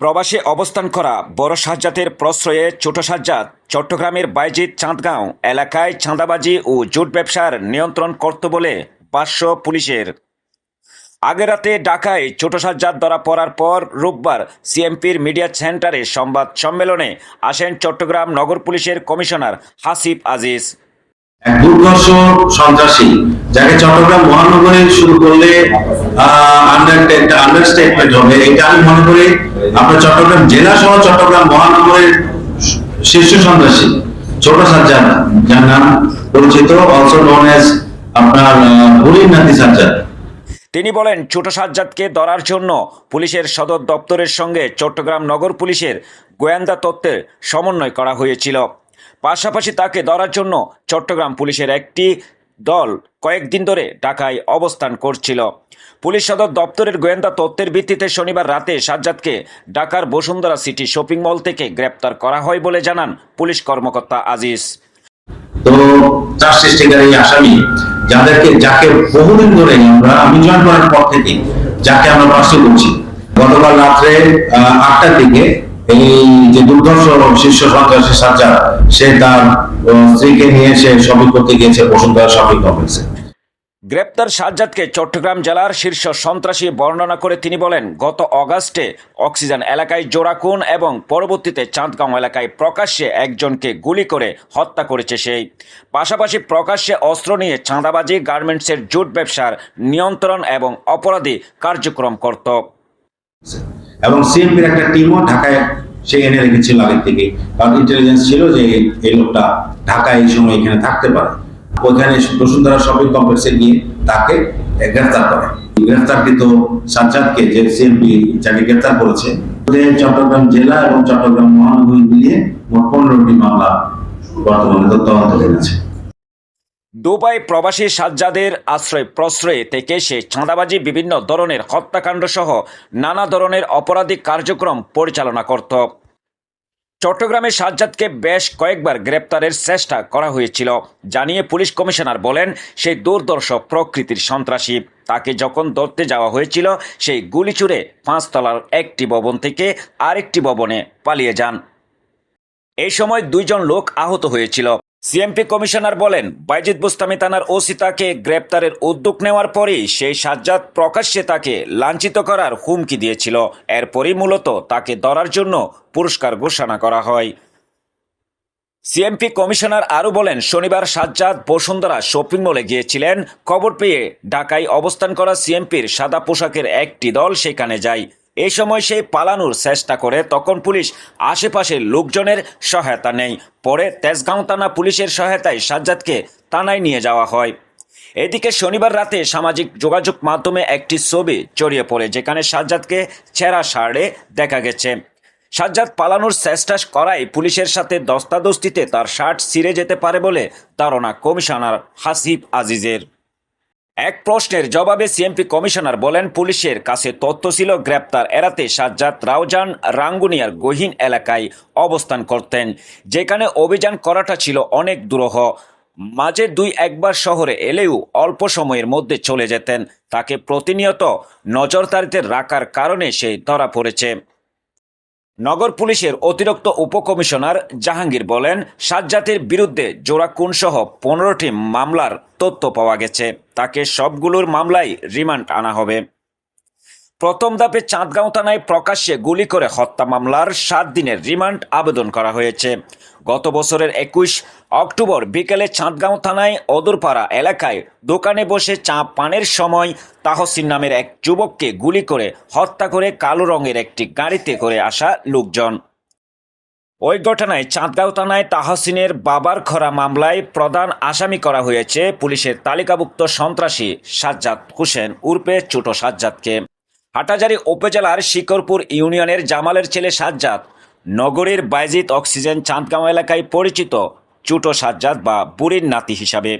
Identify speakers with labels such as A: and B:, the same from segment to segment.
A: প্রবাসে অবস্থান করা বড় সাজ্জাতের প্রশ্রয়ে ছোট সাজ্জাদ চট্টগ্রামের বাইজিৎ চাঁদগাঁও এলাকায় চাঁদাবাজি ও জুট ব্যবসার নিয়ন্ত্রণ করত বলে ভাষ্য পুলিশের। আগের রাতে ঢাকায় ছোট সাজ্জাদ ধরা পড়ার পর রোববার সিএমপির মিডিয়া সেন্টারে সংবাদ সম্মেলনে আসেন চট্টগ্রাম নগর পুলিশের কমিশনার হাসিব আজিজ।
B: এক দুর্ধর্ষ সন্ত্রাসী, যাকে চট্টগ্রাম মহানগরে শুরু করলে আন্ডারস্টেটমেন্ট হবে। এটা আমি মনে করি আপনার চট্টগ্রাম জেলা সহ চট্টগ্রাম মহানগরের শীর্ষ সন্ত্রাসী, ছোট সাজ্জাদ, যার নাম পরিচিত অলসো নোন এজ আপনার বুড়ির নাতি সাজ্জাদ।
A: তিনি বলেন, ছোট সাজ্জাদকে ধরার জন্য পুলিশের সদর দপ্তরের সঙ্গে চট্টগ্রাম নগর পুলিশের গোয়েন্দা তত্ত্বের সমন্বয় করা হয়েছিল। পাশাপাশি তাকে ধরার জন্য চট্টগ্রাম পুলিশের একটি দল কয়েকদিন ধরে ঢাকায় অবস্থান করছিল। পুলিশ সদর দপ্তরের গোয়েন্দা তথ্যের ভিত্তিতে শনিবার রাতে সাজ্জাদকে ঢাকার বসুন্ধরা সিটি শপিং মল থেকে গ্রেপ্তার করা হয় বলে জানান পুলিশ কর্মকর্তা আজিজ।
B: তো চার সৃষ্টিকারী আসামি, যাদেরকে, যাকে বহুদিন ধরে আমরা আমি জয়েন করার পর থেকে, যাকে আমরা পার্সি করছি। গতকাল রাত্রে আটটার দিকে
A: গ্রেপ্তার সাজ্জাদকে চট্টগ্রাম জেলার শীর্ষ সন্ত্রাসী বর্ণনা করে তিনি বলেন, গত অগাস্টে অক্সিজেন এলাকায় জোড়াকুন এবং পরবর্তীতে চাঁদগাঁও এলাকায় প্রকাশ্যে একজনকে গুলি করে হত্যা করেছে সেই। পাশাপাশি প্রকাশ্যে অস্ত্র নিয়ে চাঁদাবাজি, গার্মেন্টসের জুট ব্যবসার নিয়ন্ত্রণ এবং অপরাধী কার্যক্রম করত।
B: এবং সিএমপির একটা টিমও ঢাকায় সে এনে রেখেছিল আগের থেকে। কারণ ইন্টেলিজেন্স ছিল যে এই- লোকটা ঢাকায় এই সময় এখানে থাকতে পারে। ওইখানে বসুন্ধরা শপিং কমপ্লেক্সে গিয়ে তাকে গ্রেফতার করে। গ্রেফতারকৃত সাজ্জাদকে যে সিএমপি যাকে গ্রেফতার করেছে চট্টগ্রাম জেলা এবং চট্টগ্রাম মহানগরী মিলিয়ে মোট পনেরোটি মামলা বর্তমানে তদন্তাধীন আছে
A: দুবাই প্রবাসী সাজ্জাদের আশ্রয় প্রশ্রয়ে থেকে সে চাঁদাবাজি, বিভিন্ন ধরনের হত্যাকাণ্ড সহ নানা ধরনের অপরাধিক কার্যক্রম পরিচালনা করত। চট্টগ্রামে সাজ্জাদকে বেশ কয়েকবার গ্রেপ্তারের চেষ্টা করা হয়েছিল। জানিয়ে পুলিশ কমিশনার বলেন, সেই দুর্দর্শ প্রকৃতির সন্ত্রাসী। তাকে যখন ধরতে যাওয়া হয়েছিল, সেই গুলি ছুড়ে পাঁচতলার একটি ভবন থেকে আরেকটি ভবনে পালিয়ে যান। এই সময় দুইজন লোক আহত হয়েছিল। সিএমপি কমিশনার বলেন, বাইজিদ বুস্তামি থানার ওসি তাকে গ্রেপ্তারের উদ্যোগ নেওয়ার পরেই সেই সাজ্জাদ প্রকাশ্যে তাকে লাঞ্ছিত করার হুমকি দিয়েছিল। এরপরই মূলত তাকে ধরার জন্য পুরস্কার ঘোষণা করা হয়। সিএমপি কমিশনার আরও বলেন, শনিবার সাজ্জাদ বসুন্ধরা শপিং মলে গিয়েছিলেন। খবর পেয়ে ঢাকায় অবস্থান করা সিএমপির সাদা পোশাকের একটি দল সেখানে যায়। এই সময় সে পালানোর চেষ্টা করে, তখন পুলিশ আশেপাশের লোকজনের সহায়তা নেই পরে তেজগাঁও থানা পুলিশের সহায়তায় সাজ্জাদকে থানায় নিয়ে যাওয়া হয়। এদিকে শনিবার রাতে সামাজিক যোগাযোগ মাধ্যমে একটি ছবি ছড়িয়ে পড়ে, যেখানে সাজ্জাদকে ছেঁড়া শাড়ে দেখা গেছে। সাজ্জাদ পালানোর চেষ্টা করায় পুলিশের সাথে দস্তাদস্তিতে তার শার্ট ছিঁড়ে যেতে পারে বলে ধারণা কমিশনার হাসিব আজিজের। এক প্রশ্নের জবাবে সিএমপি কমিশনার বলেন, পুলিশের কাছে তথ্য ছিল গ্রেপ্তার এড়াতে সাজ্জাদ রাউজান রাঙ্গুনিয়ার গহীন এলাকায় অবস্থান করতেন। যেখানে অভিযান করাটা ছিল অনেক দুরূহ। মাঝে দুই একবার শহরে এলেও অল্প সময়ের মধ্যে চলে যেতেন। তাকে প্রতিনিয়ত নজরদারিতে রাখার কারণে সে ধরা পড়েছে। নগর পুলিশের অতিরিক্ত উপকমিশনার জাহাঙ্গীর বলেন সাজ্জাতের বিরুদ্ধে সহ পনেরোটি মামলার তথ্য পাওয়া গেছে। তাকে সবগুলোর মামলায় রিমান্ড আনা হবে। প্রথম ধাপে চাঁদগাঁও থানায় প্রকাশ্যে গুলি করে হত্যা মামলার সাত দিনের রিমান্ড আবেদন করা হয়েছে। গত বছরের একুশ অক্টোবর বিকেলে চাঁদগাঁও থানায় অদুরপাড়া এলাকায় দোকানে বসে চা পানের সময় তাহসিন নামের এক যুবককে গুলি করে হত্যা করে কালো রঙের একটি গাড়িতে করে আসা লোকজন। ওই ঘটনায় চাঁদগাঁও থানায় তাহসিনের বাবার খরা মামলায় প্রধান আসামি করা হয়েছে পুলিশের তালিকাভুক্ত সন্ত্রাসী সাজ্জাদ হোসেন উর্পে ছোট সাজ্জাদকে। হাটাজারি উপজেলার শিকরপুর ইউনিয়নের জামালের ছেলে সাজ্জাদ, নগরীর বাইজিত অক্সিজেন চাঁদগাঁও এলাকায় পরিচিত ছোট সাজ্জাদ বা বুড়ির নাতি হিসাবে।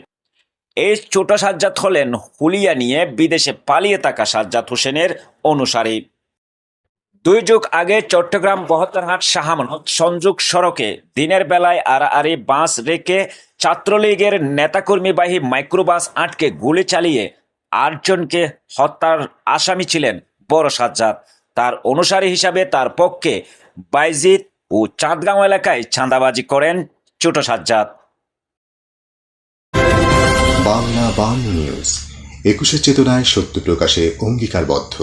A: এই ছোট সাজ্জাদ হলেন হুলিয়া নিয়ে বিদেশে পালিয়ে থাকা সাজ্জাদ হোসেনের অনুসারী। দুই যুগ আগে চট্টগ্রাম বহত্তরহাট শাহামনত সংযোগ সড়কে দিনের বেলায় আড়াআড়ি বাস রেখে ছাত্রলীগের নেতাকর্মীবাহী মাইক্রোবাস আটকে গুলি চালিয়ে আটজনকে হত্যার আসামি ছিলেন বড় সাজ্জাদ। তার অনুসারী হিসাবে তার পক্ষে বাইজিত ও চাঁদগাঁও এলাকায় চাঁদাবাজি করেন ছোট সাজ্জাদ।
C: বাংলা বাংলা নিউজ, একুশে চেতনায় সত্য প্রকাশে অঙ্গীকারবদ্ধ।